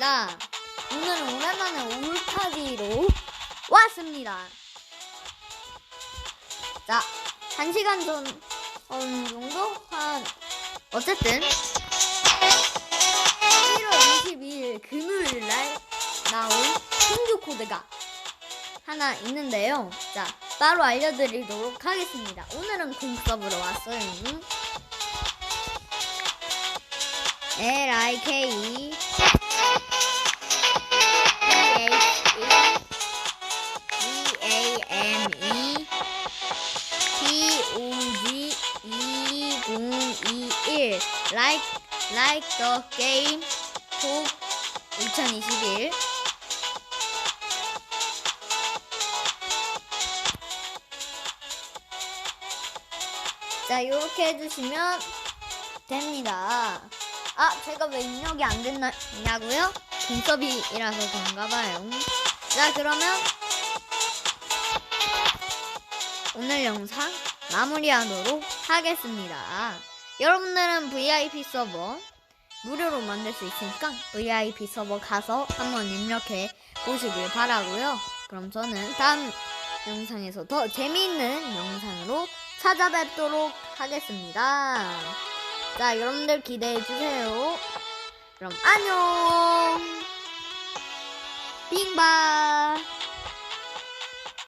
반갑습니다. 오늘은 오랜만에 울파디로 왔습니다. 자, 한 시간 전, 음, 정도? 한, 어쨌든, 1월 22일 금요일 날 나온 신규 코드가 하나 있는데요. 자, 바로 알려드리도록 하겠습니다. 오늘은 공섭으로 왔어요. L I K E T O G 2021 Like Like the Game 톡2021 자, 이렇게 해주시면 됩니다. 아, 제가 왜 입력이 안 됐냐고요? 공섭이라서 그런가 봐요. 자, 그러면 오늘 영상 마무리하도록 하겠습니다. 여러분들은 VIP 서버 무료로 만들 수 있으니까 VIP 서버 가서 한번 입력해 보시길 바라고요. 그럼 저는 다음 영상에서 더 재미있는 영상으로 찾아뵙도록 하겠습니다. 자, 여러분들 기대해 주세요. 그럼 안녕. 빙바.